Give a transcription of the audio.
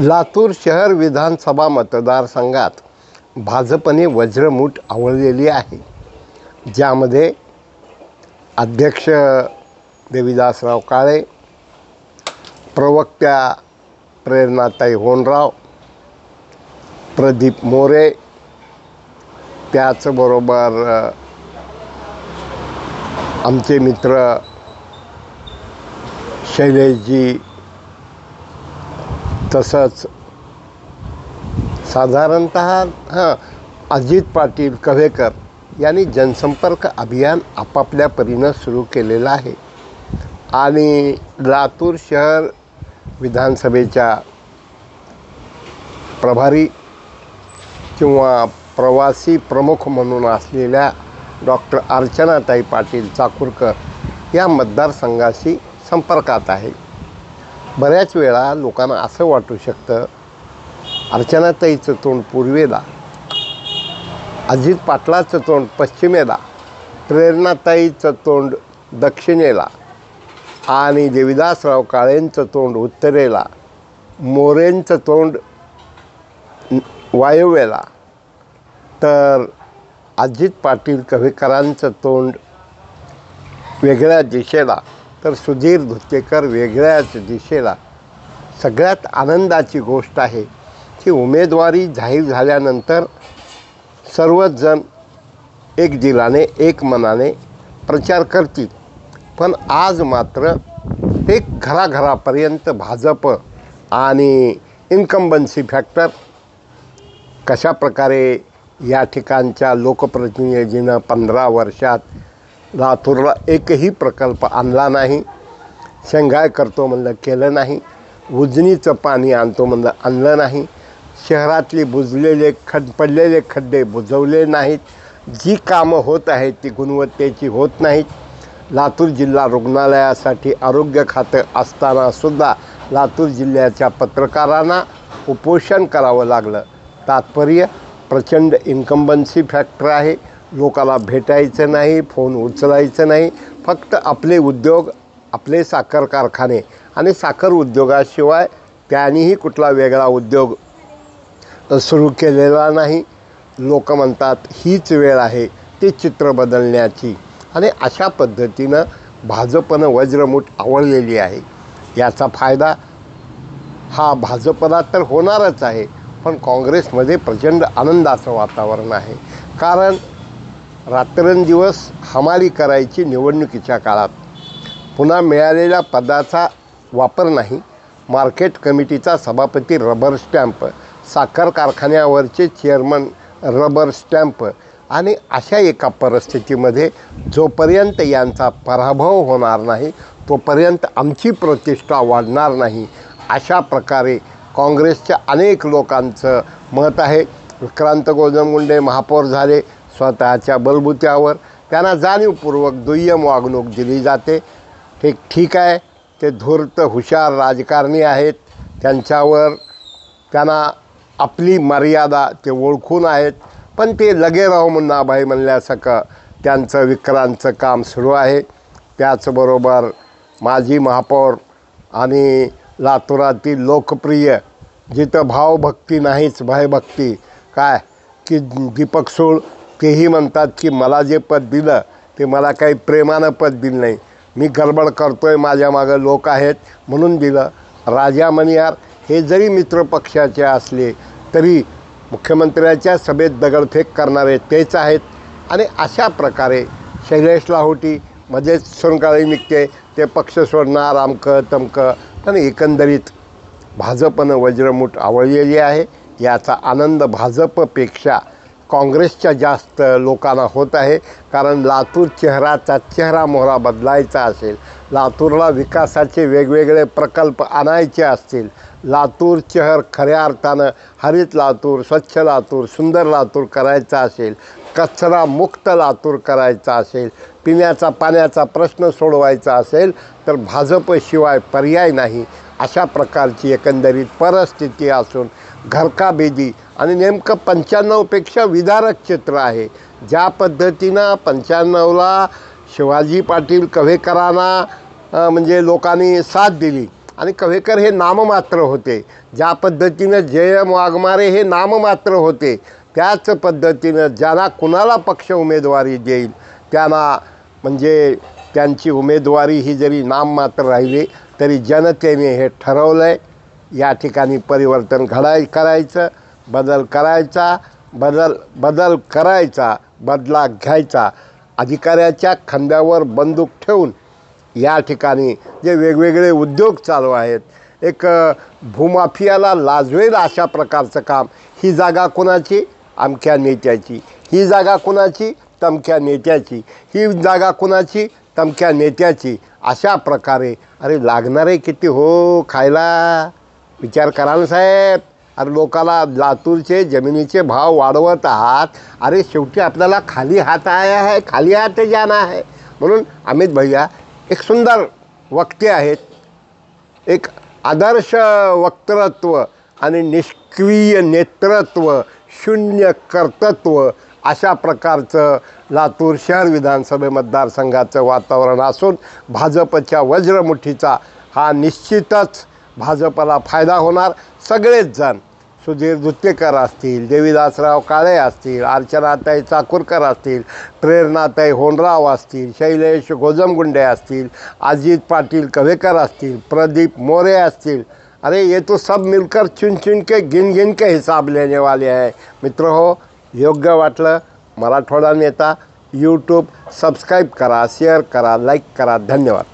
लातूर शहर विधानसभा मतदारसंघात भाजपने वज्रमूठ आवळलेली आहे. ज्यामध्ये अध्यक्ष देवीदासराव काळे प्रवक्त्या प्रेरणाताई होनराव प्रदीप मोरे त्याचबरोबर आमचे मित्र शैलेशजी तसंच साधारणत हां अजित पाटील कव्हेकर यांनी जनसंपर्क अभियान आपापल्या परीनं सुरू केलेलं आहे. आणि लातूर शहर विधानसभेच्या प्रभारी किंवा प्रवासी प्रमुख म्हणून असलेल्या डॉक्टर अर्चनाताई पाटील चाकूरकर या मतदारसंघाशी संपर्कात आहे. बऱ्याच वेळा लोकांना असं वाटू शकतं अर्चनाताईचं तोंड पूर्वेला अजित पाटलाचं तोंड पश्चिमेला प्रेरणाताईचं तोंड दक्षिणेला आणि देविदासराव काळेंचं तोंड उत्तरेला मोरेंचं तोंड वायव्येला. तर अजित पाटील कवेकरांचं तोंड वेगळ्या दिशेला. तर सुधीर धुत्तेकर वेगळ्याच दिशेला. सगळ्यात आनंदाची गोष्ट आहे की उमेदवारी जाहीर झाल्यानंतर सर्वच जण एक दिलाने एक मनाने प्रचार करतील. पण आज मात्र एक घराघरापर्यंत भाजप आणि इन्कम्बन्सी फॅक्टर कशा प्रकारे या ठिकाणच्या लोकप्रतिनिधीनं पंधरा वर्षात लातूरला एकही प्रकल्प आणला नाही. शेंगाय करतो म्हणलं केलं नाही. उजनीचं पाणी आणतो म्हणलं आणलं नाही. शहरातली बुजलेले खड पडलेले खड्डे बुजवले नाहीत. जी कामं होत आहेत ती गुणवत्तेची होत नाहीत. लातूर जिल्हा रुग्णालयासाठी आरोग्य खातं असतानासुद्धा लातूर जिल्ह्याच्या पत्रकारांना उपोषण करावं लागलं. तात्पर्य प्रचंड इन्कम्बन्सी फॅक्टर आहे. लोकाला भेटायचं नाही फोन उचलायचं नाही. फक्त आपले उद्योग आपले साखर कारखाने आणि साखर उद्योगाशिवाय त्यांनीही कुठला वेगळा उद्योग सुरू केलेला नाही. लोक म्हणतात हीच वेळ आहे ते चित्र बदलण्याची. आणि अशा पद्धतीनं भाजपनं वज्रमूठ आवडलेली आहे. याचा फायदा हा भाजपला तर होणारच आहे पण काँग्रेसमध्ये प्रचंड आनंदाचं वातावरण आहे. कारण रात्रंदिवस हमाली करायची निवडणुकीच्या काळात. पुन्हा मिळालेल्या पदाचा वापर नाही मार्केट कमिटीचा सभापती रबर स्टॅम्प साखर कारखान्यावरचे चेअरमन रबर स्टॅम्प आणि अशा एका परिस्थितीमध्ये जोपर्यंत यांचा पराभव होणार नाही तोपर्यंत आमची प्रतिष्ठा वाढणार नाही अशा प्रकारे काँग्रेसच्या अनेक लोकांचं मत आहे. विक्रांत गोजमगुंडे महापौर झाले स्वतःच्या बलबुत्यावर. त्यांना जाणीवपूर्वक दुय्यम वागणूक दिली जाते. हे ठीक आहे. ते धूर्त हुशार राजकारणी आहेत. त्यांच्यावर त्यांना आपली मर्यादा ते ओळखून आहेत. पण ते लगे राहो मुन्नाबाई म्हणल्यासारखं त्यांचं विक्रांतचं काम सुरू आहे. त्याचबरोबर माजी महापौर आणि लातुरातील लोकप्रिय जिथं भावभक्ती नाहीच भयभक्ती. काय? की दीपक सूळ तेही म्हणतात की मला जे पद दिलं ते मला काही प्रेमानं पद दिलं नाही. मी गडबड करतो आहे माझ्या मागं लोक आहेत म्हणून दिलं. राजा मनियार हे जरी मित्रपक्षाचे असले तरी मुख्यमंत्र्याच्या सभेत दगडफेक करणारे तेच आहेत. आणि अशा प्रकारे शैलेश लाहोटी मध्येच सोनकाळी निघते ते पक्ष सोडणार आमकं तमकं पण एकंदरीत भाजपनं वज्रमूठ आवळलेली आहे. याचा आनंद भाजपपेक्षा काँग्रेसच्या जास्त लोकांना होत आहे कारण लातूर चेहराचा चेहरा मोहरा बदलायचा असेल लातूरला विकासाचे वेगवेगळे प्रकल्प आणायचे असतील लातूर शहर खऱ्या अर्थानं हरित लातूर स्वच्छ लातूर सुंदर लातूर करायचा असेल कचरा मुक्त लातूर करायचा असेल पिण्याचा पाण्याचा प्रश्न सोडवायचा असेल तर भाजपशिवाय पर्याय नाही अशा प्रकारची एकंदरीत परिस्थिती असून घरका बेदी. आणि नेमकं पंच्याण्णवपेक्षा विदारक चित्र आहे. ज्या पद्धतीनं पंच्याण्णवला शिवाजी पाटील कव्हेकरांना म्हणजे लोकांनी साथ दिली. आणि कव्हेकर हे नाममात्र होते. ज्या पद्धतीनं जयम वाघमारे हे नाममात्र होते त्याच पद्धतीनं ज्यांना कुणाला पक्ष उमेदवारी देईल त्यांना म्हणजे त्यांची उमेदवारी ही जरी नाममात्र राहिली तरी जनतेने हे ठरवलं आहे या ठिकाणी परिवर्तन घडाय करायचं बदल करायचा बदल बदल करायचा बदला घ्यायचा. अधिकाऱ्याच्या खांद्यावर बंदूक ठेवून या ठिकाणी जे वेगवेगळे उद्योग चालू आहेत एक भूमाफियाला लाजवेल अशा प्रकारचं काम. ही जागा कोणाची? अमक्या नेत्याची. ही जागा कोणाची? तमक्या नेत्याची. ही जागा कोणाची? तमक्या नेत्याची. अशा प्रकारे अरे लागणारे किती हो खायला? विचार करा ना साहेब. अरे लोकाला लातूरचे जमिनीचे भाव वाढवत आहात. अरे शेवटी आपल्याला खाली हात आया आहे खाली हात जाणं आहे. म्हणून अमित भैया एक सुंदर वक्ते आहेत. एक आदर्श वक्तृत्व आणि निष्क्रिय नेतृत्व शून्य कर्तृत्व अशा प्रकारचं लातूर शहर विधानसभे मतदारसंघाचं वातावरण असून भाजपच्या वज्रमुठीचा हा निश्चितच भाजपला फायदा होणार सगळेच जण. सुधीर दुत्तेकर असतील देवीदासराव काळे असतील अर्चनाताई चाकूरकर असतील प्रेरणाताई होनराव असतील शैलेश गोजमगुंडे असतील अजित पाटील कवेकर असतील प्रदीप मोरे असतील. अरे ये तो सब मिलकर चुन चुन के गिन गिन के हिसाब लेने वाले आहे मित्र हो योग्य वाटलं मराठवाडा नेता यूट्यूब सबस्क्राईब करा शेअर करा लाईक करा. धन्यवाद.